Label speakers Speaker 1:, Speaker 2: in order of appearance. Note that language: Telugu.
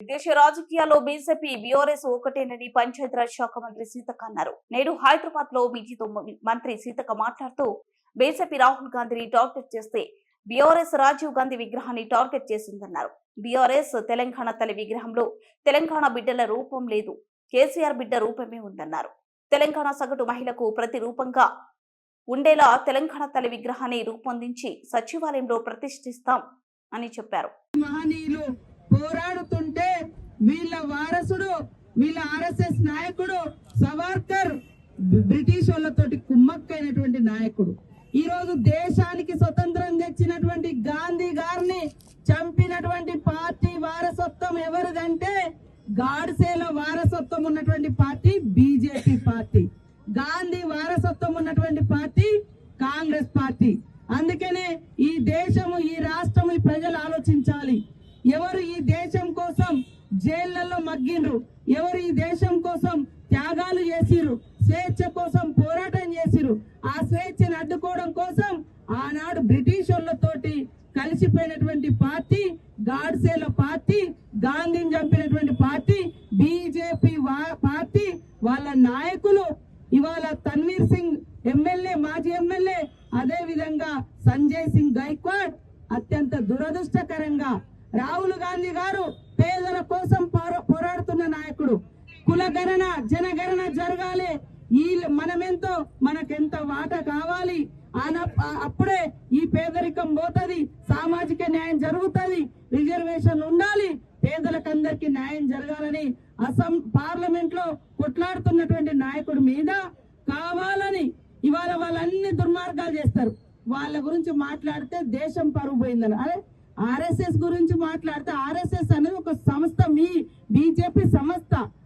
Speaker 1: దేశ రాజకీయాల్లో బీజేపీ బీఆర్ఎస్ ఒకటేనని పంచాయతీరాజ్ శాఖ మంత్రి సీతక్క అన్నారు. నేడు హైదరాబాద్లో మీడియాతో మంత్రి సీతక్క మాట్లాడుతూ బీజేపీ రాహుల్ గాంధీని టార్గెట్ చేస్తే బీఆర్ఎస్ రాజీవ్ గాంధీ విగ్రహాన్ని టార్గెట్ చేసిందన్నారు. బీఆర్ఎస్ తెలంగాణ తల్లి విగ్రహంలో తెలంగాణ బిడ్డల రూపం లేదు కేసీఆర్ బిడ్డ రూపమే ఉందన్నారు. తెలంగాణ సగటు మహిళకు ప్రతి రూపంగా ఉండేలా తెలంగాణ తల్లి విగ్రహాన్ని రూపొందించి సచివాలయంలో ప్రతిష్ఠిస్తాం అని చెప్పారు.
Speaker 2: పోరాడుతుంటే వీళ్ళ వారసుడు వీళ్ళ ఆర్ఎస్ఎస్ నాయకుడు సవార్కర్ బ్రిటిష్ వాళ్ళతోటి కుమ్మక్కైనటువంటి నాయకుడు. ఈ రోజు దేశానికి స్వతంత్రం తెచ్చినటువంటి గాంధీ గారిని చంపినటువంటి పార్టీ వారసత్వం ఎవరిదంటే గాడ్సేల వారసత్వం ఉన్నటువంటి పార్టీ బీజేపీ పార్టీ. గాంధీ వారసత్వం ఉన్నటువంటి పార్టీ కాంగ్రెస్ పార్టీ. అందుకనే ఈ దేశము ఈ రాష్ట్రము ఈ ప్రజలు ఆలోచించాలి. ఎవరు ఈ దేశం కోసం జైళ్ళలో మగ్గిండ్రు. ఎవరు ఈ దేశం కోసం త్యాగాలు చేసిరు స్వేచ్ఛ కోసం పోరాటం చేసిరు ఆ స్వేచ్ఛను అడ్డుకోవడం కోసం ఆనాడు బ్రిటిష్ వాళ్ళతోటి కలిసిపోయినటువంటి పార్టీ గాడ్సేల పార్టీ గాంధీని చంపినటువంటి పార్టీ బీజేపీ పార్టీ వాళ్ళ నాయకులు ఇవాళ తన్వీర్ సింగ్ ఎమ్మెల్యే మాజీ ఎమ్మెల్యే అదే విధంగా సంజయ్ సింగ్ గైక్వాడ్ అత్యంత దురదృష్టకరంగా రాహుల్ గాంధీ గారు పేదల కోసం పోరా- పోరాడుతున్న నాయకుడు. కులగణన జనగణన జరగాలి. ఈ మనమెంతో మనకెంత వాట కావాలి? అప్పుడే ఈ పేదరికం పోతది సామాజిక న్యాయం జరుగుతది రిజర్వేషన్ ఉండాలి. పేదలకందరికి న్యాయం జరగాలని అసం పార్లమెంట్లో కొట్లాడుతున్నటువంటి నాయకుడి మీద కావాలని ఇవాళ వాళ్ళన్ని దుర్మార్గాలు చేస్తారు. వాళ్ళ గురించి మాట్లాడితే దేశం పరుగు పోయిందని అరే ఆర్ఎస్ఎస్ గురించి మాట్లాడితే ఆర్ఎస్ఎస్ అనేది